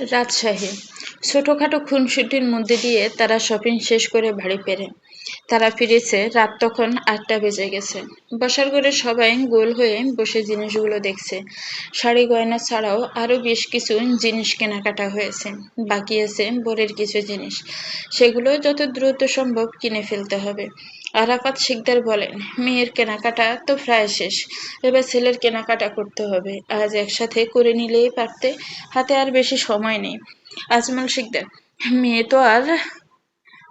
রাজশাহী। ছোটোখাটো খুনসুটির মধ্যে দিয়ে তারা শপিং শেষ করে বাড়ি ফেরে। তারা ফিরেছে, রাত তখন আটটা বেজে গেছে। বসার ঘরে সবাই গোল হয়ে বসে জিনিসগুলো দেখছে। শাড়ি গয়না ছাড়াও আরও বেশ কিছু জিনিস কেনাকাটা হয়েছে। বাকি আছে বরের কিছু জিনিস। সেগুলো যত দ্রুত সম্ভব কিনে ফেলতে হবে। আরাফাত শিকদার বলেন, মেয়ের কেনাকাটা তো প্রায় শেষ। এবার ছেলের কেনাকাটা করতে হবে। আজ একসাথে করে নিলেই পারতে, হাতে আর বেশি সময় নেই। আজমল শিকদার, মেয়ে তো আর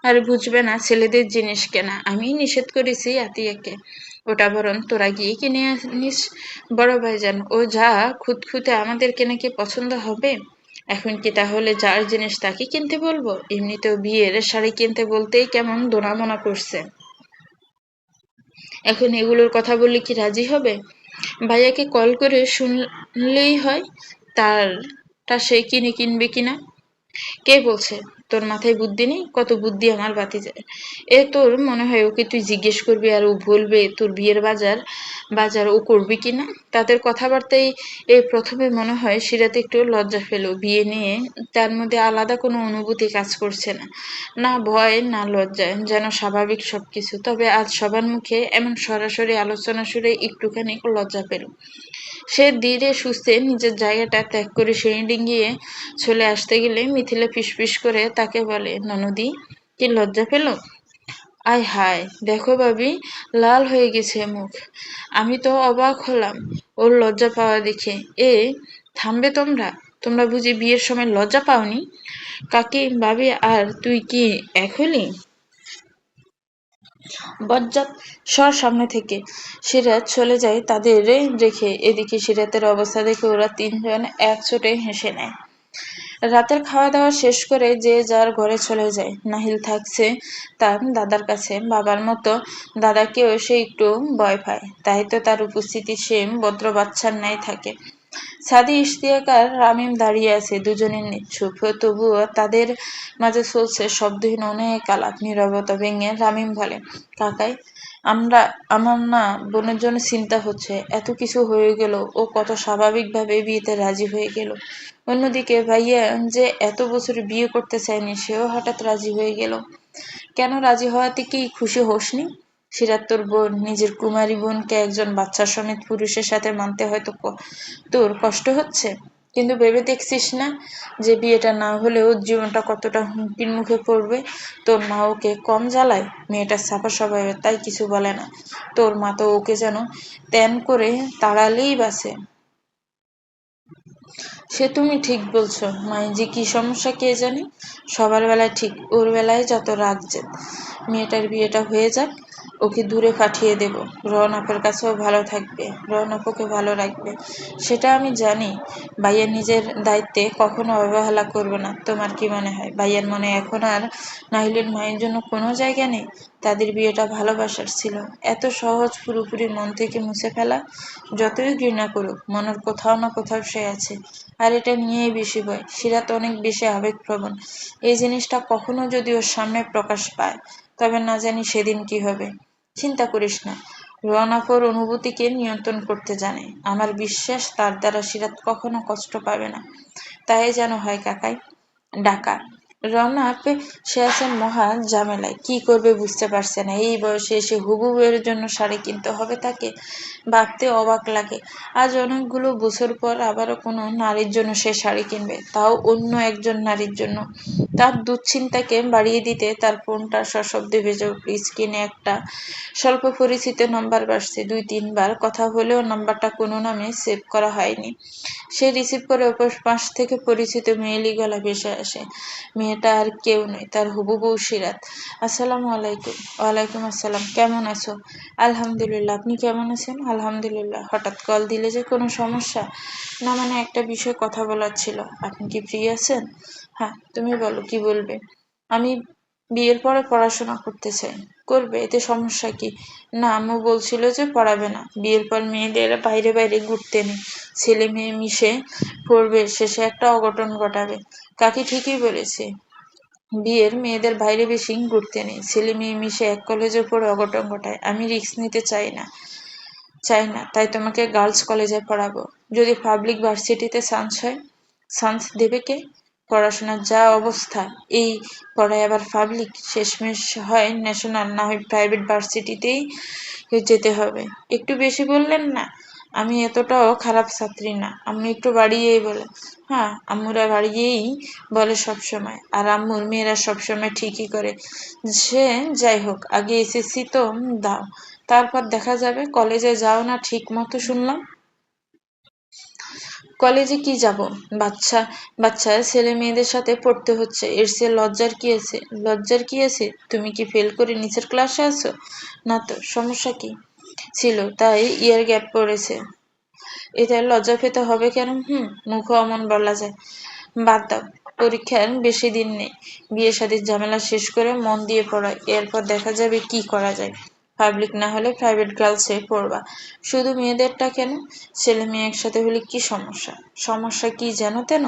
আর বুঝবে না ছেলেদের জিনিস কেনা। আমি নিষেধ করেছি আতিয়াকে। ওটা বরং তোরা গিয়ে কিনে আনিস। বড় ভাইজান, ও যা খুঁতখুঁতে আমাদের কেনে কি পছন্দ হবে? এখন কি তাহলে যার জিনিস তাকে কিনতে বলব? এমনিতেও বিয়ের শাড়ি কিনতে বলতেই কেমন দোনামোনা করছে। এখন এগুলোর কথা বললে কি রাজি হবে? ভাইয়াকে কল করে শুনলেই হয়, তারটা সে কিনে কিনবে কিনা? কে বলছে? তোর মাথায় বুদ্ধি নেই? কত বুদ্ধি আমার বাতি যায় এ তোর মনে হয় ওকে তুই জিজ্ঞেস করবি আর ও বলবে তোর বিয়ের বাজার বাজার ও করবি কিনা তাদের কথাবার্তাই এই প্রথমে মনে হয় সিরাতে একটু লজ্জা পেল বিয়ে নিয়ে। তার মধ্যে আলাদা কোনো অনুভূতি কাজ করছে না। না ভয়, না লজ্জায় যেন স্বাভাবিক সবকিছু। তবে আজ সবার মুখে এমন সরাসরি আলোচনা শুনে একটুখানি লজ্জা পেল। সে ধীরে সুস্থে নিজের জায়গাটা ত্যাগ করে সেই ডিঙ্গিয়ে চলে আসতে গেলে মিথিলা ফিসফিস করে তাকে বলে, ননদি, কি লজ্জা পেল? আয় হায়, দেখো ভাবি, লাল হয়ে গেছে মুখ। আমি তো অবাক হলাম ওর লজ্জা পাওয়া দেখে। এ, থামবে তোমরা? তোমরা বুঝি বিয়ের সময় লজ্জা পাওনি? কাকি, ভাবি, আর তুই কি হলি? বজ্জাত সর সামনে থেকে সিরাত চলে যায় তাদের রেখে। এদিকে সিরাতের অবস্থা দেখে ওরা তিনজন এক চোটে হেসে নেয়। রাতের খাওয়া দাওয়া শেষ করে যে যার ঘরে চলে যায়। নাহিল থাকছে তার দাদার কাছে। বাবার মতো দাদাকেও সে একটু ভয় পায়। তাই তো তার উপস্থিতি সে ভদ্র বাচ্চার ন্যায় থাকে। সাদি ইশতিয়াক আর রামিম দাঁড়িয়ে আছে দুজনের নিচ্ছুপ। তবুও তাদের মাঝে চলছে শব্দহীন অনেক আলাপ, নিরবতা ভেঙে রামিম বলে, কাকাই, আমরা, আমার না বোনের জন্য চিন্তা হচ্ছে, এত কিছু হয়ে গেল, ও কত স্বাভাবিকভাবে বিয়েতে রাজি হয়ে গেল। অন্যদিকে ভাইয়া যে এত বছর বিয়ে করতে চায়নি, সেও হঠাৎ রাজি হয়ে গেল। কেন রাজি হওয়াতে কি খুশি হোসনি? সিরাত তোর বোন, নিজের কুমারী বোনকে একজন বাচ্চা সমেত পুরুষের সাথে মানতে হয়তো তোর কষ্ট হচ্ছে? কিন্তু ভেবে দেখছিস না যে বিয়েটা না হলে ওর জীবনটা কতটা হুমকির মুখে পড়বে? তোর মা ওকে কম জ্বালায়? মেয়েটা সাফা স্বভাবের, তাই কিছু বলে না। তোর মা তো ওকে যেন ত্যান করে তাড়ালেই বাসে সে তুমি ঠিক বলছো। মায়ের যে কি সমস্যা কে জানে? সবার বেলায় ঠিক, ওর বেলায় যত রাগ যে মেয়েটার বিয়েটা হয়ে যাক। ওকে দূরে পাঠিয়ে দেব। আপের কাছেও ভালো থাকবে রন আপুকে ভালো রাখবে। সেটা আমি জানি। ভাইয়ের নিজের দায়িত্বে কখনো অবহেলা করবে না। তোমার কি মনে হয়? ভাইয়ের মনে এখন আর নাহিলের মায়ের জন্য কোনো জায়গা নেই? তাদের বিয়েটা ভালোবাসার ছিল। এত সহজ পুরোপুরি মন থেকে মুছে ফেলা, যতই ঘৃণা করুক, মনের কোথাও না কোথাও সে আছে। আর এটা নিয়েই বেশি ভয়। সিরাত অনেক বেশি আবেগপ্রবণ। এই জিনিসটা কখনো যদি ওর সামনে প্রকাশ পায় তবে না জানি সেদিন কি হবে। চিন্তা করিস না, রনাফর অনুভূতিকে নিয়ন্ত্রণ করতে জানে। আমার বিশ্বাস, তার দ্বারা সিরাত কখনো কষ্ট পাবে না। তাই যেন হয় কাকাই ডাকা রওনাক সে আছে মহা ঝামেলায়। কি করবে বুঝতে পারছে না। এই বয়সে এসে হুবু জন্য শাড়ি কিনতে হবে তাকে? ভাবতে অবাক লাগে। আজ অনেকগুলো বছর পর আবারও কোনো নারীর জন্য সে শাড়ি কিনবে। তাও অন্য একজন নারীর জন্য। তার দুশ্চিন্তাকে বাড়িয়ে দিতে তার ফোনটা সশব্দে ভেজে স্ক্রিনে একটা স্বল্প পরিচিত নাম্বার বাসছে দুই, তিনবার কথা হলেও নাম্বারটা কোনো নামে সেভ করা হয়নি। সে রিসিভ করে ওপর পাশ থেকে পরিচিত মেয়েলি গলা ভেসে আসে। মেয়েটা আর কেউ নয়, তার হুবু বউ সিরাত। আসসালামু আলাইকুম। ওয়ালাইকুম আসসালাম। কেমন আছো? আলহামদুলিল্লাহ, আপনি কেমন আছেন? আলহামদুলিল্লাহ, হঠাৎ কল দিলে যে কোনো সমস্যা? না মানে একটা বিষয় কথা বলার ছিল। আপনি কি ফ্রি আছেন? হ্যাঁ তুমি বলো, কি বলবে? আমি বিয়ের পরে পড়াশোনা করতে চাই। করবে, এতে সমস্যা কি? না, আম্মু বলছিল যে পড়াবে না। বিয়ের পর মেয়েদের বাইরে বাইরে ঘুরতে নেই। ছেলে মেয়ে মিশে পড়বে, শেষে একটা অঘটন ঘটাবে। কাকি ঠিকই বলেছে। বিয়ের মেয়েদের বাইরে বেশি ঘুরতে নেই। ছেলে মেয়ে মিশে এক কলেজে পড়ে অঘটন ঘটায়। আমি রিস্ক নিতে চাই না চাই না, তাই তোমাকে গার্লস কলেজে পড়াবো। যদি পাবলিক ভার্সিটিতে চান্স হয়, চান্স দেবে কে? পড়াশোনার যা অবস্থা, এই পড়ায় আবার পাবলিক শেষমেশ হয় ন্যাশনাল না হয় প্রাইভেট ভার্সিটিতেই যেতে হবে। একটু বেশি বললেন না? আমি এতটাও খারাপ ছাত্রী না। আম্মু একটু বাড়িয়েই বলে হ্যাঁ আম্মুরা বাড়িয়েই বলে সবসময়, আর আম্মুর মেয়েরা সবসময় ঠিকই করে। সে, যাই হোক, আগে এসএসসি তো দাও, তারপর দেখা যাবে, কলেজে যাও না ঠিক মতো শুনলাম। কলেজে কি যাব? বাচ্চা বাচ্চা, ছেলে মেয়েদের সাথে পড়তে হচ্ছে, এর সে লজ্জার কি আছে? লজ্জার কি আছে? তুমি কি ফেল করে নিচের ক্লাসে আছো? না তো, সমস্যা কি? ছিল, তাই ইয়ার গ্যাপ পড়েছে। এটা লজ্জা পেতে হবে কেন? হুম, মুখ অমন বলা যায়। বাদ দাও, পরীক্ষার বেশি দিন নেই। বিয়ে সাদীর ঝামেলা শেষ করে মন দিয়ে পড়ায়। এরপর দেখা যাবে কি করা যায়। পাবলিক না হলে প্রাইভেট গার্লসে পড়বা। শুধু মেয়েদেরটা কেন? ছেলে মেয়ে একসাথে হলে কি সমস্যা? সমস্যা কি যেন তেন?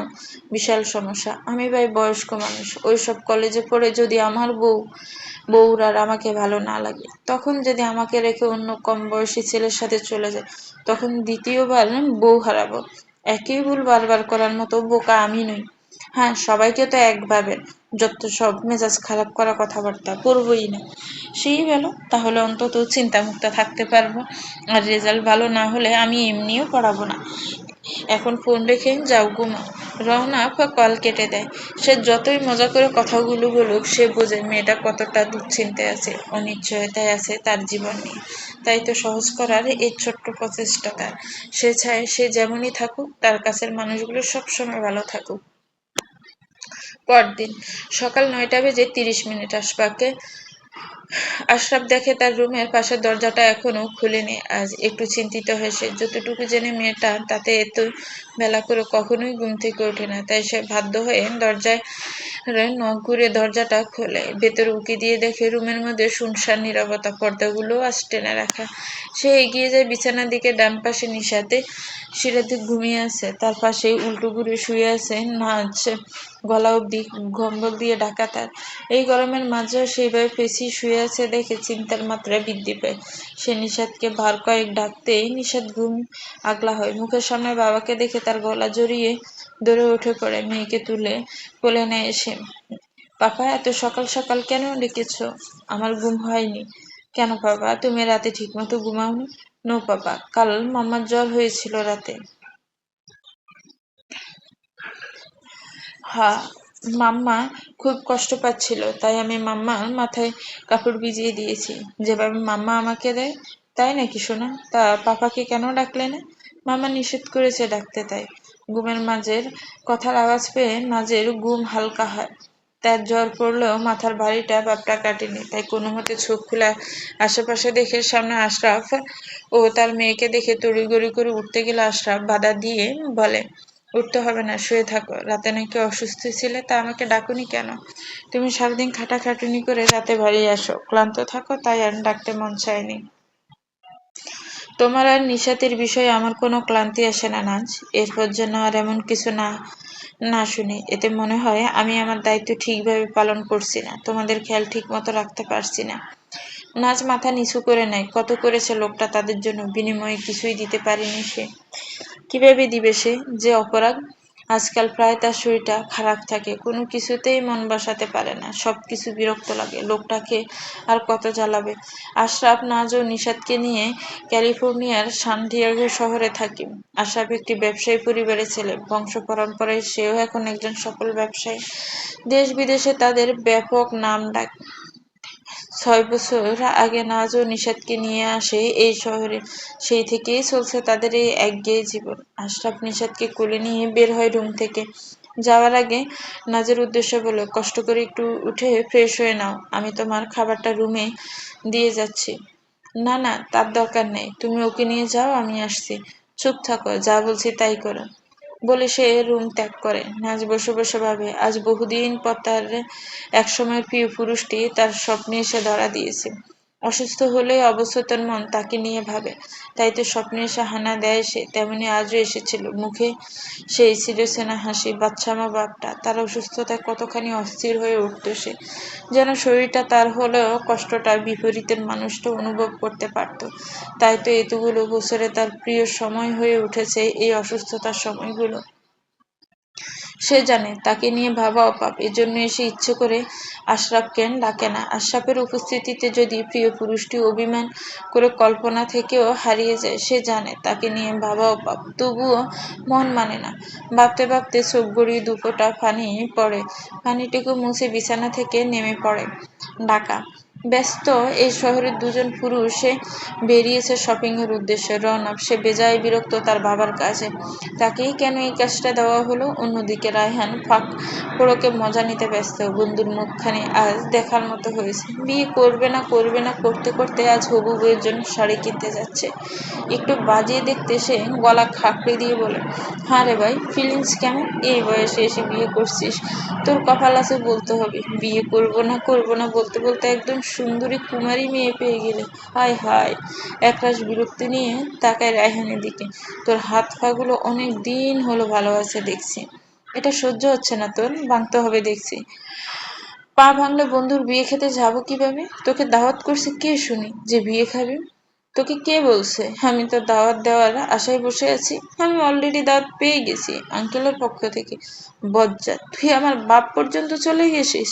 বিশাল সমস্যা। আমি ভাই বয়স্ক মানুষ। ওইসব কলেজে পড়ে যদি আমার বউ বউরার আমাকে ভালো না লাগে, তখন যদি আমাকে রেখে অন্য কম বয়সী ছেলের সাথে চলে যায়, তখন দ্বিতীয়বার বউ হারাবো। একই ভুল বারবার করার মতো বোকা আমি নই। হ্যাঁ সবাইকে তো একভাবে যত সব মেজাজ খারাপ করা কথাবার্তা করবই না। সেই ভালো তাহলে অন্তত চিন্তামুক্ত থাকতে পারব। আর রেজাল্ট ভালো না হলে আমি এমনিও পড়াবো না। এখন ফোন রেখে যাও ঘুমাও রওনা কল কেটে দেয়। সে যতই মজা করে কথাগুলো বলুক, সে বোঝে মেয়েটা কতটা দুশ্চিন্তায় আছে, অনিশ্চয়তায় আছে তার জীবন নিয়ে। তাই তো সহজ করার এই ছোট্ট প্রচেষ্টা তার। সে চায় সে যেমনই থাকুক, তার কাছের মানুষগুলো সবসময় ভালো থাকুক। পরদিন। সকাল নয়টা বেজে তিরিশ মিনিট আশপাকে আশরাফ দেখে তার রুমের পাশের দরজাটা এখনও খুলেনি। আজ একটু চিন্তিত হয়েছে যতটুকু জেনে মেয়েটা, তাতে এত বেলা করে কখনোই ঘুম থেকে ওঠে না। তাই সে বাধ্য হয়ে দরজায় নখ ঘুরে দরজাটা খোলে। ভেতরে উকি দিয়ে দেখে রুমের মধ্যে শুনশান, নিরবতা, পর্দাগুলো আজ টেনে রাখা। সে এগিয়ে যায় বিছানার দিকে, ডান পাশে নিশাতে। সিরাতে ঘুমিয়ে আছে, তার পাশে উল্টো ঘুরে শুয়ে আছে নাচ গলা অব্দি গম্বল দিয়ে ঢাকা তার। এই গরমের মাঝেও সেইভাবে পেছি শুয়ে আছে দেখে চিন্তার মাত্রা বৃদ্ধি পায়। সে নিষাদকে ভার কয়েক ডাকতেই নিষাদ ঘুম আগলা হয়। মুখের সামনে বাবাকে দেখে তার গলা জড়িয়ে দৌড়ে উঠে পড়ে। মেয়েকে তুলে কোলে নেয় এসে পাপা, এত সকাল সকাল কেন ডেকেছ? আমার ঘুম হয়নি। কেন বাবা তুমি রাতে ঠিকমতো ঘুমাওনি? নো পাপা, কাল মামার জ্বর হয়েছিল রাতে। হ্যাঁ মাম্মা খুব কষ্ট পাচ্ছিল, তাই আমি মাম্মার মাথায় কাপড় ভিজিয়ে দিয়েছি। যেভাবে মাম্মা আমাকে দেয়, তাই নাকি শোনা তা পাপাকে কেন ডাকলে না? মামা নিষেধ করেছে ডাকতে তাই। ঘুমের মাঝের কথার আওয়াজ পেয়ে মাঝের ঘুম হালকা হয়। তার জ্বর পড়লেও মাথার ভারীটা বাপটা কাটেনি, তাই কোনো মতে চোখ খুলে আশেপাশে দেখে সামনে আশরাফ ও তার মেয়েকে দেখে তড়িগড়ি করে উঠতে গেলে আশরাফ বাধা দিয়ে বলে উঠতে হবে না, শুয়ে থাকো। রাতে নাকি অসুস্থ ছিলে, তা আমাকে ডাকুনি কেন? তুমি সারাদিন খাটাখাটুনি করে রাতে বাড়ি আসো। ক্লান্ত থাকো, তাই আর ডাকতে মন চায়নি। তোমার আর নিশাতের বিষয়ে আমার কোনো ক্লান্তি আসে না, নাজ। এরপর যেন আর এমন কিছু না না শুনি। এতে মনে হয় আমি আমার দায়িত্ব ঠিকভাবে পালন করছি না। তোমাদের খেয়াল ঠিক মতো রাখতে পারছি না। নাচ মাথা নিচু করে নেয়। কত করেছে লোকটা তাদের জন্য? বিনিময়ে কিছুই দিতে পারেনি সে। কীভাবে দিবে সে যে অপরাধ? আজকাল প্রায় তার শরীরটা খারাপ থাকে, কোনো কিছুতেই মন বসাতে পারে না সব কিছু বিরক্ত লাগে, লোকটাকে আর কত জ্বালাবে? আশরাফ নাজ ও নিষাদকে নিয়ে ক্যালিফোর্নিয়ার সানডিয়াগো শহরে থাকি। আশরাফ একটি ব্যবসায়ী পরিবারের ছেলে, বংশ পরম্পরায় সেও এখন একজন সফল ব্যবসায়ী। দেশ বিদেশে তাদের ব্যাপক নাম ডাক। ছয় বছর আগে নাজ ও নিষাদকে নিয়ে আসে এই শহরে। সেই থেকেই চলছে তাদের এই একঘেয়ে জীবন। আশরাফ নিষাদকে কোলে নিয়ে বের হয় রুম থেকে। যাওয়ার আগে নাজের উদ্দেশ্য বলে, কষ্ট করে একটু উঠে ফ্রেশ হয়ে নাও, আমি তোমার খাবারটা রুমে দিয়ে যাচ্ছি। না না, তার দরকার নেই, তুমি ওকে নিয়ে যাও, আমি আসছি। চুপ থাকো, যা বলছি তাই করো। বলে সে রুম ত্যাগ করে। নাজ বসে বসে ভাবে, আজ বহুদিন পর তার একসময়ের প্রিয় পুরুষটি তার স্বপ্নে এসে ধরা দিয়েছে। অসুস্থ হলে অবস্থতার মন তাকে নিয়ে ভাবে। তাই তো স্বপ্নে এসে হানা দেয় সে, তেমনি আজও এসেছিল। মুখে সেই সেনা হাসি বাচ্চামা বাপটা, তার অসুস্থতায় কতখানি অস্থির হয়ে উঠত সে। যেন শরীরটা তার হলেও কষ্টটা বিপরীতের মানুষটা অনুভব করতে পারত। তাই তো এতগুলো বছরে তার প্রিয় সময় হয়ে উঠেছে এই অসুস্থতার সময়গুলো। সে জানে, তাকে নিয়ে ভাবাও পাপ এজন্য এসে ইচ্ছে করে আশরাফকে ডাকে না। আশরাফের উপস্থিতিতে যদি প্রিয় পুরুষটি অভিমান করে কল্পনা থেকেও হারিয়ে যায়, সে জানে তাকে নিয়ে ভাবাও পাপ তবুও মন মানে না। ভাবতে ভাবতে গড়িয়ে দুপোটা পানি পড়ে। পানিটুকু মুছে বিছানা থেকে নেমে পড়ে ঢাকা। ব্যস্ত এই শহরের দুজন পুরুষে বেরিয়েছে শপিং এর উদ্দেশ্যে রনব সে বেজায় বিরক্ত তার বাবার কাছে। তাকেই কেন এই কাজটা দেওয়া হলো? অন্যদিকে রায়হান ফাঁক পোড়োকে মজা নিতে ব্যস্ত। বন্ধুর মুখখানি আজ দেখার মতো হয়েছে। বিয়ে করবে না করবে না, করতে করতে আজ হবু বইয়ের জন্য শাড়ি কিনতে যাচ্ছে। একটু বাজিয়ে দেখতে সে গলা খাকড়ে দিয়ে বলে হ্যাঁ রে ভাই ফিলিংস কেমন? এই বয়সে এসে বিয়ে করছিস। তোর কপাল আছে বলতে হবে। বিয়ে করব না করব না বলতে বলতে একদম সুন্দরী কুমারী মেয়ে পেয়ে গেলে। হায় হায়, একরাশ বিরক্তি নিয়ে তাকায় রায়হানের দিকে। তোর হাত পাগুলো অনেক দিন হলো ভালো আছে দেখছি। এটা সহ্য হচ্ছে না তোর, ভাঙতে হবে দেখছি। পা ভাঙলে বন্ধুর বিয়ে খেতে যাব কীভাবে? তোকে দাওয়াত করছে কে শুনি? যে বিয়ে খাবে? তোকে কে বলছে? আমি তো দাওয়াত দেওয়ার আশায় বসে আছি। আমি অলরেডি দাওয়াত পেয়ে গেছি আঙ্কেলের পক্ষ থেকে। বজ্জা তুই আমার বাপ পর্যন্ত চলে গেছিস?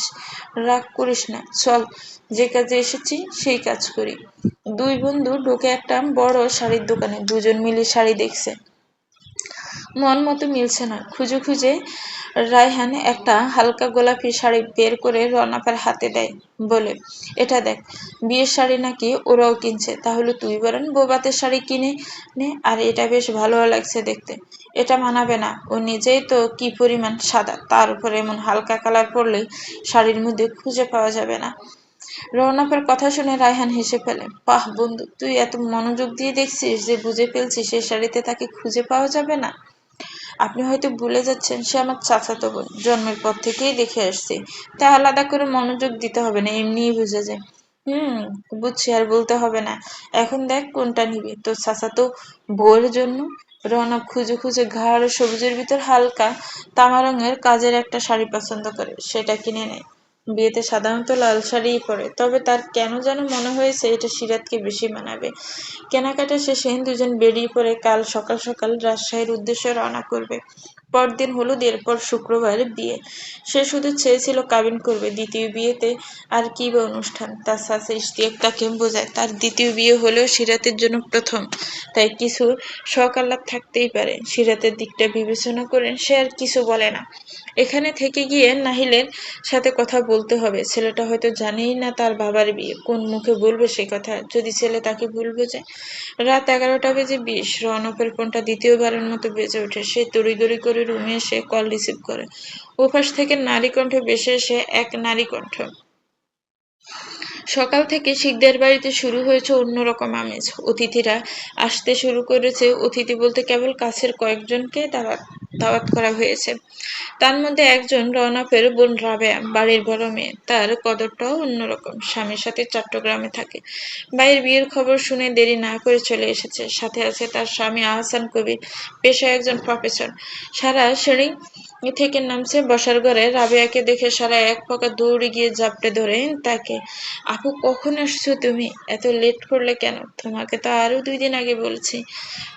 রাগ করিস না, চল। যে কাজে এসেছি, সেই কাজ করি। দুই বন্ধু ঢোকে একটা বড় শাড়ির দোকানে, দুজন মিলে শাড়ি দেখছে। মন মতো মিলছে না। খুঁজে খুঁজে রায়হান একটা হালকা গোলাপি শাড়ি বের করে রনাফের হাতে দেয়। বলে, এটা দেখ, বিয়ের শাড়ি নাকি ওরাও কিনছে। তাহলে তুই বরং বোবাতের শাড়ি কিনে নে, আর এটা বেশ ভালো লাগছে দেখতে। এটা মানাবে না। ও নিজেই তো কি পরিমাণ সাদা। তার উপর এমন হালকা কালার পরলেই শাড়ির মধ্যে খুঁজে পাওয়া যাবে না। রৌনকের কথা শুনে রায়হান হেসে ফেলে, বাহ বন্ধু, তুই এত মনোযোগ দিয়ে দেখছিস যে বুঝে ফেলছিস সে শাড়িতে তাকে খুঁজে পাওয়া যাবে না। আপনি হয়তো ভুলে যাচ্ছেন, সে আমার চাচাতো বোন, জন্মের পর থেকেই দেখে আসছে। তাই আলাদা করে মনোযোগ দিতে হবে না, এমনিই বুঝে যায়। হুম, বুঝছি, আর বলতে হবে না। এখন দেখ কোনটা নিবি, তোর চাচাতো বউয়ের জন্য? রনক খুঁজে খুঁজে ঘাড় সবুজের ভিতর হালকা তামা রঙের কাজের একটা শাড়ি পছন্দ করে, সেটা কিনে নেয়। বিয়েতে সাধারণত লাল শাড়িই পরে। তবে তার কেন যেন মনে হয়েছে এটা সিরাতকে বেশি মানাবে। কেনাকাটা শেষে দুজন বেরিয়ে পড়ে কাল সকাল সকাল রাজশাহীর উদ্দেশ্যে রওনা করবে। পরদিন হলুদ, এরপর শুক্রবার বিয়ে। সে শুধু চেয়েছিল কাবিন করবে দ্বিতীয় বিয়েতে আর কি বা অনুষ্ঠান। তার শাশি ইশতিয়াক তাকে বোঝায়, তার দ্বিতীয় বিয়ে হলেও সিরাতের জন্য প্রথম। তাই কিছু শখ থাকতেই পারে। সিরাতের দিকটা বিবেচনা করেন, সে আর কিছু বলে না। এখানে থেকে গিয়ে নাহিলের সাথে কথা বলতে হবে। ছেলেটা হয়তো জানেই না তার বাবার বিয়ে। কোন মুখে বলবে সে কথা? যদি ছেলে তাকে ভুল বোঝে রাত এগারোটা বেজে বিশ। রনকের ফোনটা দ্বিতীয়বারের মতো বেজে ওঠে। সে তড়িগড়ি করে রুমে এসে কল রিসিভ করে। ওপাশ থেকে নারী কণ্ঠ বেসে এসে এক নারী কণ্ঠ সকাল থেকে শিখদের বাড়িতে শুরু হয়েছে অন্যরকম আমেজ। অতিথিরা আসতে শুরু করেছে। অতিথি বলতে কেবল কাছের কয়েকজনকে দাওয়াত দাওয়াত করা হয়েছে। তার মধ্যে একজন রওনাফের বোন রাবেয়া বাড়ির বড় মেয়ে। তার কদরটাও অন্যরকম। স্বামীর সাথে চট্টগ্রামে থাকে। ভাইয়ের বিয়ের খবর শুনে দেরি না করে চলে এসেছে। সাথে আছে তার স্বামী আহসান কবির, পেশায় একজন প্রফেসর সারা শ্রেণি থেকে নামছে বসার ঘরে। রাবেয়াকে দেখে সারা এক পাকা দৌড়ে গিয়ে জাপটে ধরে তাকে, আপু, কখন আসছো তুমি? এত লেট করলে কেন? তোমাকে তো আরও দুই দিন আগে বলছি।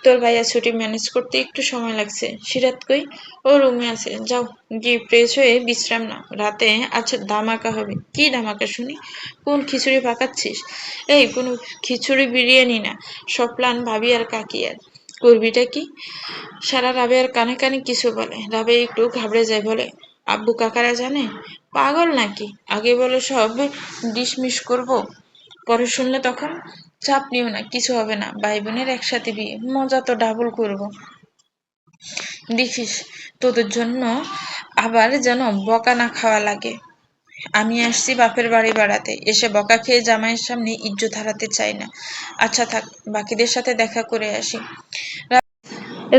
তোর ভাইয়া ছুটি ম্যানেজ করতে একটু সময় লাগছে। সিরাত কই ও রুমে আছে, যাও। গিয়ে ফ্রেশ হয়ে বিশ্রাম নাও। রাতে আচ্ছা ধামাকা হবে। কি ধামাকা শুনি? কোন খিচুড়ি পাকাচ্ছিস? এই, কোনো খিচুড়ি বিরিয়ানি না। সব প্ল্যান ভাবি আর কাকিয়ার করবিটা কি? সারা রাবেয়ার কানে কানে কিছু বলে। রাবে একটু ঘাবড়ে যায় বলে, আব্বু কাকারা জানে? পাগল নাকি? আগে বলে সব ডিসমিস করব? পরে শুনলে তখন চাপ নিও না, কিছু হবে না। ভাই বোনের একসাথে বিয়ে। মজা তো ডাবল করব। দেখিস, তোদের জন্য আবার যেন বকা না খাওয়া লাগে। আমি আসছি বাপের বাড়ি বেড়াতে। এসে বকা খেয়ে জামাইয়ের সামনে ইজ্জত হারাতে চাই না। আচ্ছা থাক, বাকিদের সাথে দেখা করে আসি।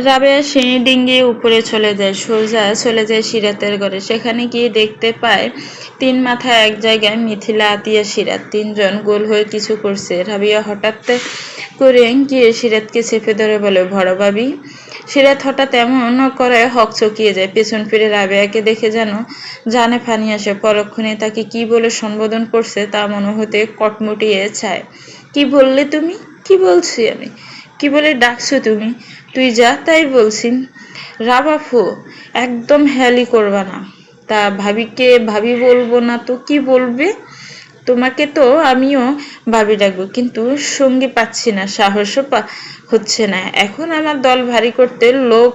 রাবেয়া সিঁড়ি ডিঙ্গিয়ে উপরে চলে যায়, সোজা চলে যায় সিরাতের ঘরে। সেখানে গিয়ে দেখতে পায়, তিন মাথা এক জায়গায় মিথিলা, আতিয়া, সিরাত। তিনজন গোল হয়ে কিছু করছে। রাবিয়া হঠাৎ করে গিয়ে সিরাতকে চেপে ধরে বলে ভাবি। সিরাত হঠাৎ এমন করে হক চকিয়ে যায়, পেছন ফিরে রাবেয়াকে দেখে যেন জানে ফানি আসে। পরক্ষণে তাকে কি বলে সম্বোধন করছে তা মনে হতে কটমুটিয়ে চায়। কি বললে তুমি? কি বলছি আমি? কি বলে ডাকছো তুমি? তুই যা তাই বলছি রাবাফু একদম হ্যালি করবা না। তা ভাবিকে, ভাবি বলব না তো কি বলবে? তোমাকে তো আমিও ভাবি ডাকবো কিন্তু সঙ্গী পাচ্ছি না, সাহসও হচ্ছে না। এখন আমার দল ভারী করতে লোক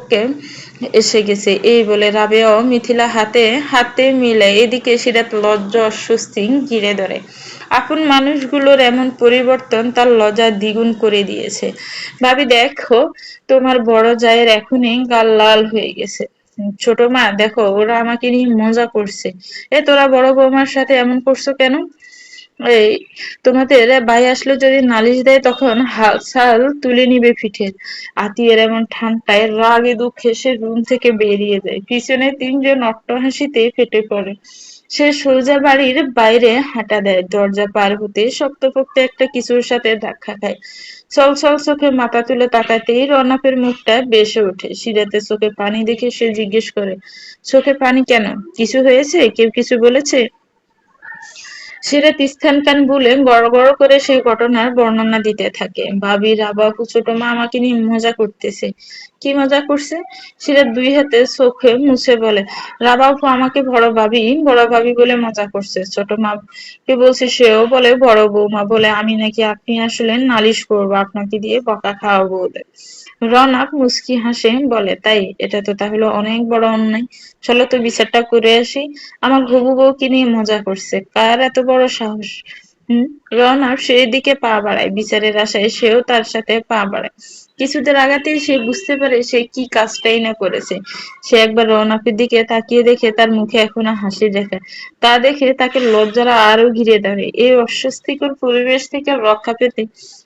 এসে গেছে। এই বলে রাবেও মিথিলা হাতে হাতে মিলে এদিকে সিরাত লজ্জা, অস্বস্তি ঘিরে ধরে। আপন মানুষগুলোর এমন পরিবর্তন তার লজ্জা দ্বিগুণ করে দিয়েছে। ভাবি, দেখো, তোমার বড় জায়ের এখনই গাল লাল হয়ে গেছে। ছোট মা, দেখো, ওরা আমাকে নিয়ে মজা করছে। এ, তোরা বড় বৌমার সাথে এমন করছ কেন? এই, তোমাদের ভাই আসলে যদি নালিশ দেয় তখন হাল ছাল তুলে নিবে পিঠের আতিয়ার এমন ঠান্ডায় রাগে দুঃখে সে রুম থেকে বেরিয়ে যায়। পিছনে তিনজন অট্ট হাসিতে ফেটে পড়ে। সে সোজা বাড়ির বাইরে হাঁটা দেয়। দরজা পার হতে শক্তপোক্ত একটা কিছুর সাথে ধাক্কা খায়। চল চল চোখে মাথা তুলে তাকাতেই রনাপের মুখটা বেসে ওঠে। সিরাতে চোখে পানি দেখে সে জিজ্ঞেস করে, চোখে পানি কেন? কিছু হয়েছে? কেউ কিছু বলেছে? সিরাত স্থান কান বলে গড় গড় করে সেই ঘটনার বর্ণনা দিতে থাকে। ভাবি রাবাপু ছোট মা আমাকে নিয়ে মজা করতেছে। কি মজা করছে? সিরাত দুই হাতে চোখে মুছে বলে, রাবা রাবাপু আমাকে বড় ভাবি বড় ভাবি বলে মজা করছে। ছোট মা কে বলছে সেও বলে, বড় বৌমা বলে, আমি নাকি আপনি আসলে নালিশ করব, আপনাকে দিয়ে বকা খাওয়াবো ওদের রনক মুস্কি হাসে বলে, তাই, এটা তো তাহলে অনেক বড় অন্যায়। চলো তো বিচারটা করে আসি। আমার ঘুঘু বউকে নিয়ে মজা করছে। কার এত বড় সাহস। হম? রনক সেই দিকে পা বাড়ায়, বিচারের আশায় সেও তার সাথে পা বাড়ায়। কিছুদের আগাতেই সে বুঝতে পারে সে কি কাজটাই না করেছে। সে একবার রৌনকের দিকে তাকিয়ে দেখে তার মুখে এখনও হাসি দেখা তা দেখে তাকে লজ্জারা আরও ঘিরে ধরে। এই অস্বস্তিকর পরিবেশ থেকে রক্ষা পেতে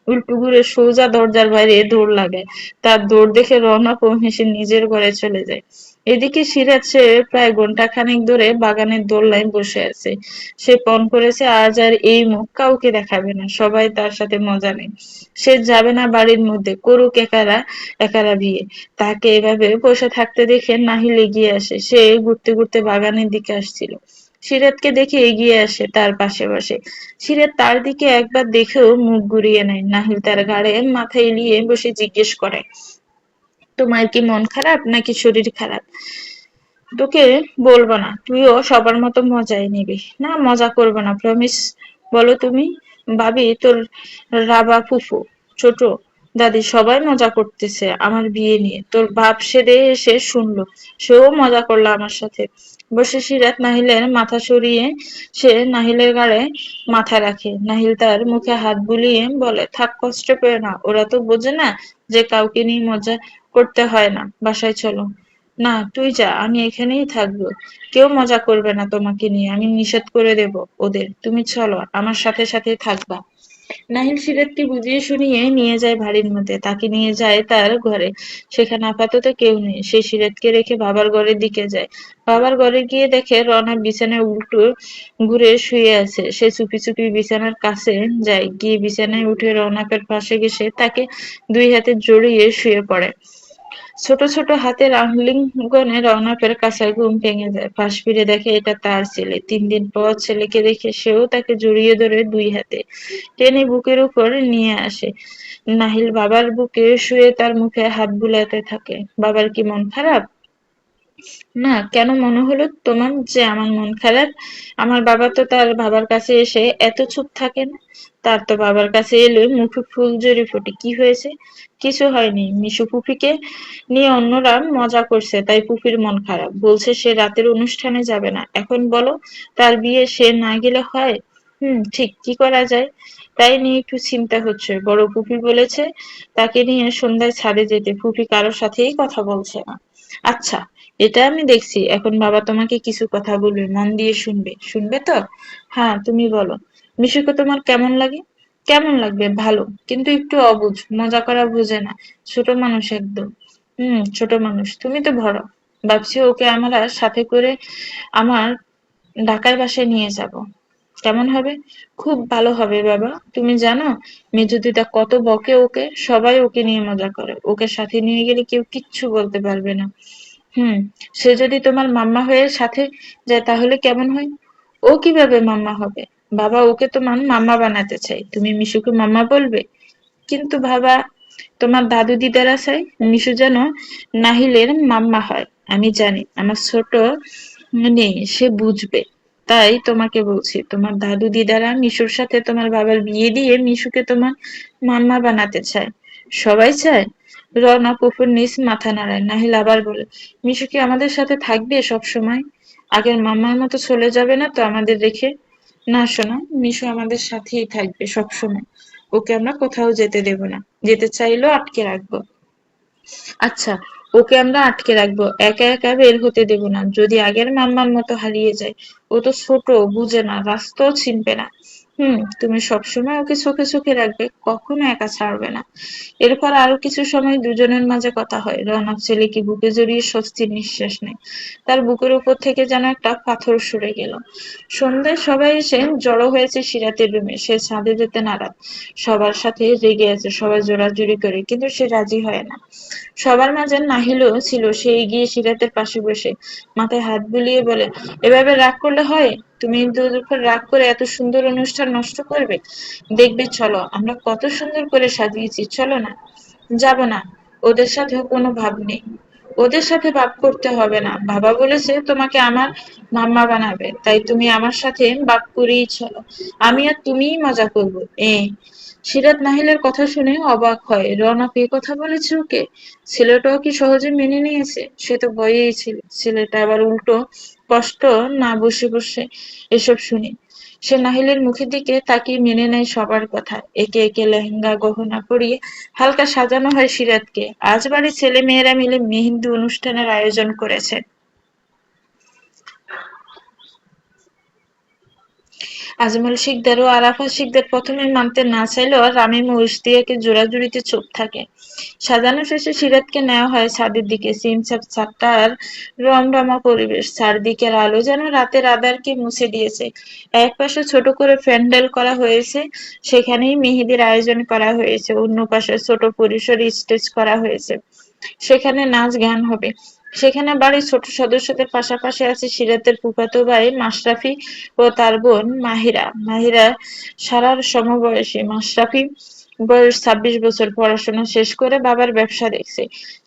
উল্টু ঘুরে সোজা দরজার বাইরে দৌড় লাগায়। তার দৌড় দেখে রওনা হেসে নিজের ঘরে চলে যায়। এদিকে সিরাজ সে প্রায় ঘণ্টা খানেক ধরে বাগানের দোল্লায় বসে আছে। সে পণ করেছে, আজ আর এই মুখ কাউকে দেখাবে না, সবাই তার সাথে মজা নেই সে যাবে না বাড়ির মধ্যে, করুক একারা একারা বিয়ে। তাকে এভাবে বসে থাকতে দেখে নাহিল এগিয়ে আসে। সে ঘুরতে ঘুরতে বাগানের দিকে আসছিল। সিরাতকে দেখে এগিয়ে আসে তার পাশে বসে। সিরাত তার দিকে একবার দেখেও মুখ ঘুরিয়ে নেয়। নাহিল তার ঘাড়ে মাথা এলিয়ে বসে জিজ্ঞেস করে তোমার কি মন খারাপ নাকি শরীর খারাপ? তোকে বলব না, তুইও সবার মতো মজাই নিবি। না, মজা করব না প্রমিস বলো তুমি, ভাবি তোর রাবা ফুফু, ছোট দাদি সবাই মজা করতেছে আমার বিয়ে নিয়ে। তোর বাপ সেদে এসে শুনলো, সেও মজা করল আমার সাথে। বসে সিরাত নাহিলের মাথা সরিয়ে সে নাহিলের গাড়ে মাথা রাখে। নাহিল তার মুখে হাত বুলিয়ে বলে, থাক, কষ্ট পেও না, ওরা তো বোঝে না যে কাউকে নিয়ে মজা করতে হয় না। বাসায় চলো। না, তুই যা, আমি এখানেই থাকব। কেউ মজা করবে না তোমাকে নিয়ে, আমি নিষেধ করে দেব ওদের। তুমি চলো, আমার সাথে সাথে থাকবা। নাহিল সিরাতকে বুঝিয়ে শুনিয়ে নিয়ে যায় বাড়ির মধ্যে। তাকে নিয়ে যায় তার ঘরে। সেখানে আপাতত কেউ নেই। সে সিরাতকে রেখে বাবার ঘরের দিকে যায়। বাবার ঘরে গিয়ে দেখে রনা বিছানায় উল্টো ঘুরে শুয়ে আছে। সে চুপি চুপি বিছানার কাছে যায়। গিয়ে বিছানায় উঠে রনাকের পাশে গেছে তাকে দুই হাতে জড়িয়ে শুয়ে পড়ে। ছোট ছোট হাতের আহলিঙ্গনে রওনাকের কাছায় ঘুম ভেঙে যায়। পাশ ফিরে দেখে এটা তার ছেলে। তিন দিন পর ছেলেকে দেখে সেও তাকে জড়িয়ে ধরে দুই হাতে টেনে বুকের উপর নিয়ে আসে। নাহিল বাবার বুকে শুয়ে তার মুখে হাত বুলাতে থাকে। বাবার কি মন খারাপ? না, কেন মনে হলো তোমার যে আমার মন খারাপ? আমার বাবা তো তার বাবার কাছে এসে এত চুপ থাকে না? তার তো বাবার কাছে এলে, মুখে ফুল জড়ি ফোটে, কি হয়েছে? কিছু হয়নি। মিশু পুফিকে নিয়ে অন্যরা মজা করছে, তাই পুফির মন খারাপ। বলছে, সে রাতের অনুষ্ঠানে যাবে না। এখন বলো, তার বিয়ে সে না গেলে হয়? হুম, ঠিক, কি করা যায়? তাই নিয়ে একটু চিন্তা হচ্ছে। বড় পুফি বলেছে, তাকে নিয়ে সন্ধ্যায় ছাদে যেতে। পুফি কারোর সাথেই কথা বলছে না। আচ্ছা এটা আমি দেখছি। এখন বাবা তোমাকে কিছু কথা বলবে, মন দিয়ে শুনবে। শুনবে তো? হ্যাঁ তুমি বলো। মিশুকে তোমার কেমন লাগে? কেমন লাগবে? ভালো। কিন্তু একটু অবুঝ। মজা করা বুঝে না। ছোট মানুষ একদম। হম, ছোট মানুষ। তুমি তো বড় ভাবছি ওকে আমরা সাথে করে আমার ঢাকার বাসায় নিয়ে যাব। কেমন হবে? খুব ভালো হবে বাবা। তুমি জানো, মেজু দিদা কত বকে ওকে, সবাই ওকে নিয়ে মজা করে। ওকে সাথে নিয়ে গেলে কেউ কিচ্ছু বলতে পারবে না। হুম, সে যদি তোমার মাম্মা হয়ে সাথে যায় তাহলে কেমন হয়? ও কীভাবে মাম্মা হবে? বাবা ওকে তোমার মাম্মা বানাতে চাই তুমি মিশুকে মাম্মা বলবে? কিন্তু বাবা, তোমার দাদু দিদারা চাই মিশু যেন নাহিলের মাম্মা হয়। আমি জানি, আমার ছোট নেই, সে বুঝবে। তাই তোমাকে বলছি, তোমার দাদু দিদারা মিশুর সাথে তোমার বাবার বিয়ে দিয়ে মিশুকে তোমার মাম্মা বানাতে চায়। সবাই চায়? রনা পুকুর নিচ মাথা নাড়ায়। নাহিল আবার বলে, মিশু কি আমাদের সাথে থাকবে সব সময় আগের মাম্মার মতো চলে যাবে না তো আমাদের রেখে না শোনা মিশু আমাদের সাথেই থাকবে সবসময়। ওকে আমরা কোথাও যেতে দেব না। যেতে চাইলেও আটকে রাখব। আচ্ছা ওকে আমরা আটকে রাখব। একা একা বের হতে দেব না। যদি আগের মাম্মার মতো হারিয়ে যায়। ও তো ছোট, বুঝে না, রাস্তাও চিনবে না। হুম, তুমি সবসময় ওকে চোখে চোখে রাখবে, কখনো একা ছাড়বে না। এরপর আরও কিছু সময় দুজনের মাঝে কথা হয়। রনক ছেলেকে বুকে জড়িয়ে স্বস্তির নিঃশ্বাস নেয়। তার বুকের উপর থেকে যেন একটা পাথর সরে গেল। সন্ধ্যায় সবাই এসে জড়ো হয়েছে সিরাতের রুমে। সে ছাদে যেতে নারাজ। সবার সাথে রেগে আছে, সবাই জোরাজুরি করে, কিন্তু সে রাজি হয় না। সবার মাঝে নাহিলও ছিল, সে এগিয়ে সিরাতের পাশে বসে। মাথায় হাত বুলিয়ে বলে, এভাবে রাগ করলে হয়? তুমি দুপুর রাগ করে এত সুন্দর অনুষ্ঠান নষ্ট করবে? দেখবে, চলো, আমরা কত সুন্দর করে সাজিয়েছি, চলো না। যাব না, ওদের সাথে কোনো ভাব নেই। ওদের সাথে ভাব করতে হবে না। বাবা বলেছে, তোমাকে আমার মাম্মা বানাবে, তাই তুমি আমার সাথে ভাব করেই চলো। আমি আর তুমিই মজা করব। এ? সিরাত নাহিলের কথা শুনে অবাক হয়। রনক এ কথা বলেছে ওকে? ছেলেটাও কি সহজে মেনে নিয়েছে? সে তো ভয়েই ছিল। ছেলেটা আবার উল্টো কষ্ট না বসে বসে এসব শুনি। সে নাহিলের মুখের দিকে তাকিয়ে মেনে নেয় সবার কথা। একে একে লেহেঙ্গা গহনা পরিয়ে হালকা সাজানো হয় সিরাতকে। আজ বাড়ির ছেলে মেয়েরা মিলে মেহেন্দি অনুষ্ঠানের আয়োজন করেছে আজমল শিকদার ও আরাফা শিকদার প্রথমে মানতে না চাইলেও রামিম ও জোড়াজুড়িতে থাকে। সাজানো শেষে সিরাতকে নেওয়া হয় ছাদের দিকে। সিমসাপ ছাদটার রমরমা পরিবেশ। চারদিকের আলো যেন রাতের আধারকে মুছে দিয়েছে। এক পাশে ছোট করে প্যান্ডেল করা হয়েছে। সেখানেই মেহেদির আয়োজন করা হয়েছে। অন্য পাশে ছোট পরিসরে স্টেজ করা হয়েছে। সেখানে নাচ গান হবে। সেখানে বাড়ির ছোট সদস্যদের পাশাপাশি আছে সিরাতের ফুফাতো ভাই মাশরাফি ও তার বোন মাহিরা। মাহিরা সারার সমবয়সী। মাশরাফি বয়স ছাব্বিশ বছর। পড়াশোনা শেষ করে বাবার ব্যবসা দেখছে।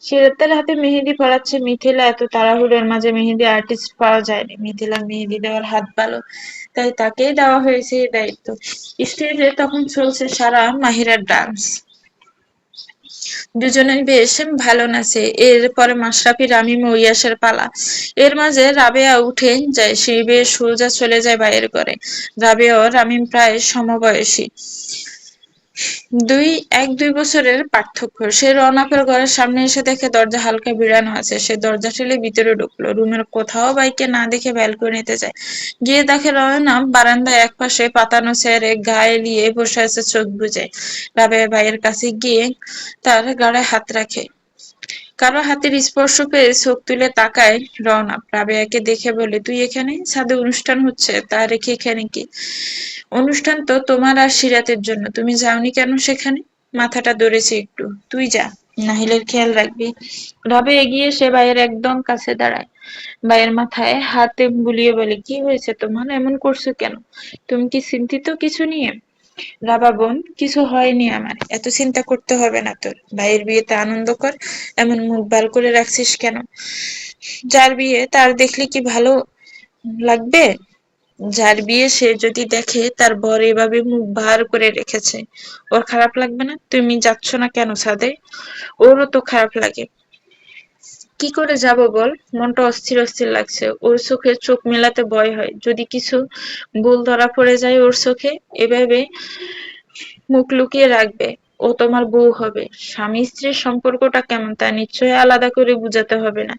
সিরাতের হাতে মেহেদি পড়াচ্ছে মিথিলা। এত তাড়াহুড়োর মাঝে মেহেদি আর্টিস্ট পাওয়া যায়নি। মিথিলা মেহেদি দেওয়ার হাত ভালো, তাই তাকেই দেওয়া হয়েছে এই দায়িত্ব। স্টেজে তখন চলছে সারা মাহিরার ডান্স দুজনেই বেশ ভালো নাচে। এরপরে মাশরাফি রামিম ও ইয়াসের পালা। এর মাঝে রাবেয়া উঠে যায় সেই বেশ সোজা চলে যায় বাইরের ঘরে রাবেয়া ও রামিম প্রায় সমবয়সী। দুই, এক, দুই বছরের পার্থক্য। সে রনাফের ঘরের সামনে, এসে দেখে দরজা হালকা বিড়ানো আছে। সে দরজা ঠেলে ভিতরে ঢুকলো। রুমের কোথাও বাইকে না দেখে ব্যালকনিতে যায়। গিয়ে দেখে রওনা বারান্দায় এক পাশে পাতানো চেয়ারে গায়ে নিয়ে বসে আছে, চোখ বুঝে রাবে ভাইয়ের কাছে গিয়ে তার গাড়ে হাত রাখে। কারও হাতের স্পর্শ পেয়ে চোখ তুলে তাকায় রওনা। রাবেয়াকে দেখে বলে, তুই এখানে? ছাদে অনুষ্ঠান হচ্ছে, তা রেখে এখানে কি? অনুষ্ঠান তো তোমার আর সিরাতের জন্য। তুমি যাওনি কেন সেখানে? মাথাটা ধরেছে একটু। তুই যা, নাহিলের খেয়াল রাখবি। রবে এগিয়ে সে ভাইয়ের একদম কাছে দাঁড়ায়। ভাইয়ের মাথায় হাতে বুলিয়ে বলে, কি হয়েছে তোমার? এমন করছ কেন? তুমি কি চিন্তিত কিছু নিয়ে? রাবা বোন, কিছু হয়নি আমার। এত চিন্তা করতে হবে না তোর। ভাইয়ের বিয়েতে আনন্দ কর, এমন মুখ বাল করে রাখছিস কেন? যার বিয়ে, তার দেখলে কি ভালো লাগবে? যার বিয়ে সে যদি দেখে, তার বর এভাবে মুখ ভার করে রেখেছে। ওর খারাপ লাগবে না? তুমি যাচ্ছ না কেন ছাদে? ওরও তো খারাপ লাগে। কি করে যাব বল? মনটা অস্থির অস্থির লাগছে। ওর চোখে চোখ মেলাতে ভয় হয়। যদি কিছু ভুল ধরা পড়ে যায় ওর চোখে, এভাবে মুখ লুকিয়ে রাখবে। ও তোমার বউ হবে। স্বামী স্ত্রীর সম্পর্কটা কেমন তা নিশ্চয়ই আলাদা করে বুঝাতে হবে না।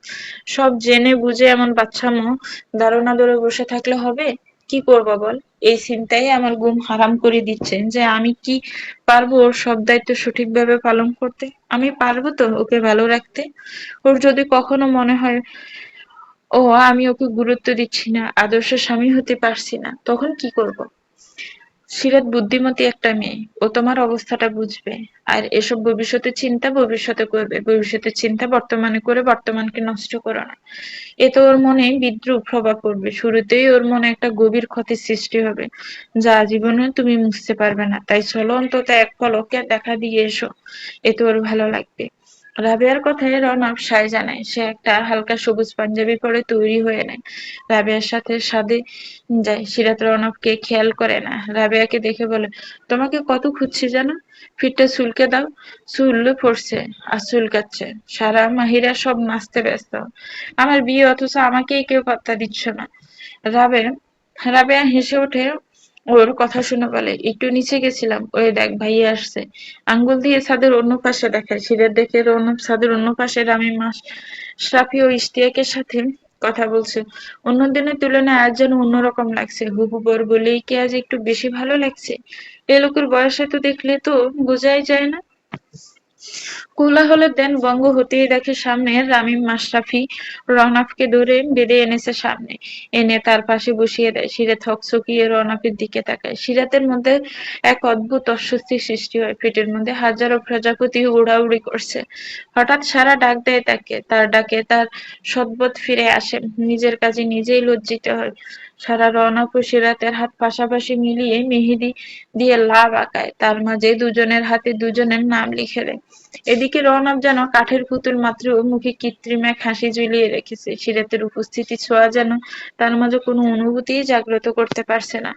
সব জেনে বুঝে এমন বাচ্চামো ধারণা ধরে বসে থাকলে হবে? কি করব বল? এই চিন্তাই আমার ঘুম হারাম করে দিচ্ছে যে আমি কি পারব ওর সব দায়িত্ব সঠিকভাবে পালন করতে? আমি পারব তো ওকে ভালো রাখতে? ওর যদি কখনো মনে হয় ও আমি ওকে গুরুত্ব দিচ্ছি না, আদর্শ স্বামী হতে পারছি না তখন কি করব? সিরাত বুদ্ধিমতী একটা মেয়ে। ও তোমার অবস্থাটা বুঝবে। আর এসব ভবিষ্যতের চিন্তা ভবিষ্যতে করবে। ভবিষ্যতের চিন্তা বর্তমানে করে বর্তমানকে নষ্ট করো না। এতে ওর মনে বিদ্রুপ প্রভাব পড়বে। শুরুতেই ওর মনে একটা গভীর ক্ষতির সৃষ্টি হবে, যা জীবনে তুমি মুছতে পারবে না। তাই চলো অন্তত এক পলকে দেখা দিয়ে এসো। এতে ওর ভালো লাগবে। রাবেয়ার কথায় রনব সায় জানায়। সে একটা হালকা সবুজ পাঞ্জাবি পরে তৈরি হয়ে নেয়। রাবেয়ার সাথে সাদে যায়। সিরাত রনবকে খেয়াল করে না। রাবেয়াকে দেখে বলে, তোমাকে কত খুঁজছি জানো? ফিরটা চুলকে দাও। চুল পড়ছে আর চুলকাচ্ছে সারা মাহিরা সব নাচতে ব্যস্ত। আমার বিয়ে অথচ আমাকেই কেউ পাত্তা দিচ্ছ না। রাবে, রাবেয়া হেসে ওঠে ওর কথা শুনে বলে, একটু নিচে গেছিলাম, ওই দেখ ভাইয়া আসছে। আঙ্গুল দিয়ে ছাদের অন্য পাশে দেখায়, সিঁড়ের দেখে অন্য ছাদের অন্য পাশে রামি মাস সাফি ও ইশতিয়াকের সাথে কথা বলছে। অন্য দিনের তুলনায় আজ যেন অন্যরকম লাগছে। হুবু বর, বলেই কি আজ একটু বেশি ভালো লাগছে? এ লোকের বয়সে তো দেখলে তো বোঝাই যায় না। কোলাহলের দেন বঙ্গ হতেই দেখে সামনে রামিম মাশরাফি রওনাফকে ধরে বেঁধে এনেছে সামনে। এনে তার পাশে বসিয়ে দেয়। সিরাত হকচকিয়ে রওনাফের দিকে তাকায়। সিরাতের মধ্যে এক অদ্ভুত অস্বস্তির সৃষ্টি হয়। পেটের মধ্যে হাজারো প্রজাপতি উড়াউড়ি করছে। হঠাৎ সারা ডাক দেয় তাকে। তার ডাকে তার সদ্বোধ ফিরে আসে। নিজের কাজে নিজেই লজ্জিত হয়। সারা রওনা ও সিরাতের হাত পাশাপাশি মিলিয়ে মেহেদি দিয়ে লাভ আঁকায়। তার মাঝে দুজনের হাতে দুজনের নাম লিখে দেয়। এদিকে রওনক যেন কাঠের পুতুল মাত্র মুখে কৃত্রিম এক হাসি ঝুলিয়ে রেখেছে। সিরাতের উপস্থিতি ছোঁয়া যেন তার মাঝে কোনো অনুভূতি জাগ্রত করতে পারছে না।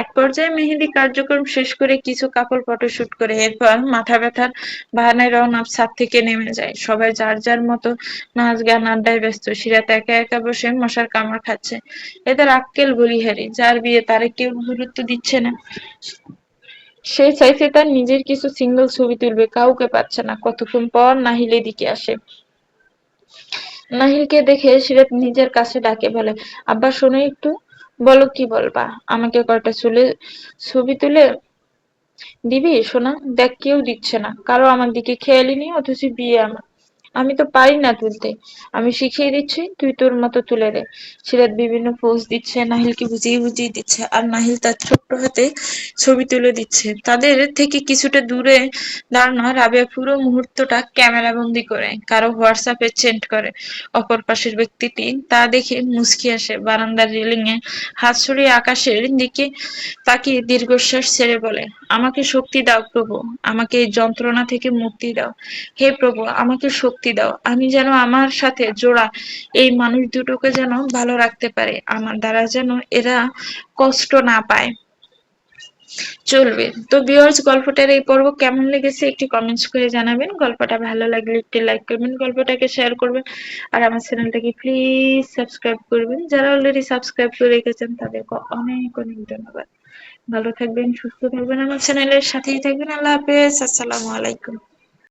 এক পর্যায়ে মেহেদি কার্যক্রম শেষ করে কিছু কাপড় ফটোশুট করে এরপর মাথা ব্যথার বাহানায় রওনক ছাদ থেকে নেমে যায়। সবাই যার যার মতো নাচ গান আড্ডায় ব্যস্ত। সিরাত একা একা বসে মশার কামড় খাচ্ছে। এদের আক্কেল বলিহারি, যার বিয়ে তারে কেউ গুরুত্ব দিচ্ছে না। সে চাইছে তার নিজের কিছু সিঙ্গল ছবি তুলবে, কাউকে পাচ্ছে না, কতক্ষণ পর নাহিল এদিকে আসে। নাহিলকে দেখে সিরাত নিজের কাছে ডাকে, বলে, আব্বা, শোনো একটু, বলো কি বলবা? আমাকে কয়টা চুলে, ছবি তুলে দিবি? সোনা দেখ, কেউ দিচ্ছে না। কারও আমার দিকে খেয়ালি নেই, অথচ বিয়ে আমার। আমি তো পারি না তুলতে। আমি শিখিয়ে দিচ্ছি, তুই তোর মতো তুলে দে। সিরাত বিভিন্ন পোজ দিচ্ছে, নাহিলকে বুঝিয়ে বুঝিয়ে দিচ্ছে, আর নাহিল তার ছোট্ট হাতে ছবি তুলে দিচ্ছে। তাদের থেকে কিছুটা দূরে দাঁড়ানো রাবেয়া পুরো মুহূর্তটা ক্যামেরা বন্দি করে, কারও হোয়াটসঅ্যাপে সেন্ড করে। অপর পাশের ব্যক্তিটি তা দেখে মুচকি আসে। বারান্দার রেলিং এ হাত ছড়িয়ে আকাশের দিকে তাকিয়ে দীর্ঘশ্বাস ছেড়ে বলে, আমাকে শক্তি দাও প্রভু, আমাকে এই যন্ত্রণা থেকে মুক্তি দাও। হে প্রভু, আমাকে শক্তি দাও। আমি যেন আমার সাথে জোড়া এই মানুষ দুটোকে যেন ভালো রাখতে পারে। আমার দ্বারা যেন এরা কষ্ট না পায়। চলবে। তো ভিউয়ার্স গল্পটার এই পর্ব কেমন লেগেছে একটি কমেন্টস করে জানাবেন। গল্পটা ভালো লাগলে একটি লাইক করবেন, গল্পটাকে শেয়ার করবেন, আর আমার চ্যানেলটাকে প্লিজ সাবস্ক্রাইব করবেন। যারা অলরেডি সাবস্ক্রাইব করে রেখেছেন, তাদেরকে অনেক অনেক ধন্যবাদ। ভালো থাকবেন, সুস্থ থাকবেন আমার চ্যানেলের সাথেই থাকবেন। আল্লাহ হাফেজ, আসসালামু আলাইকুম।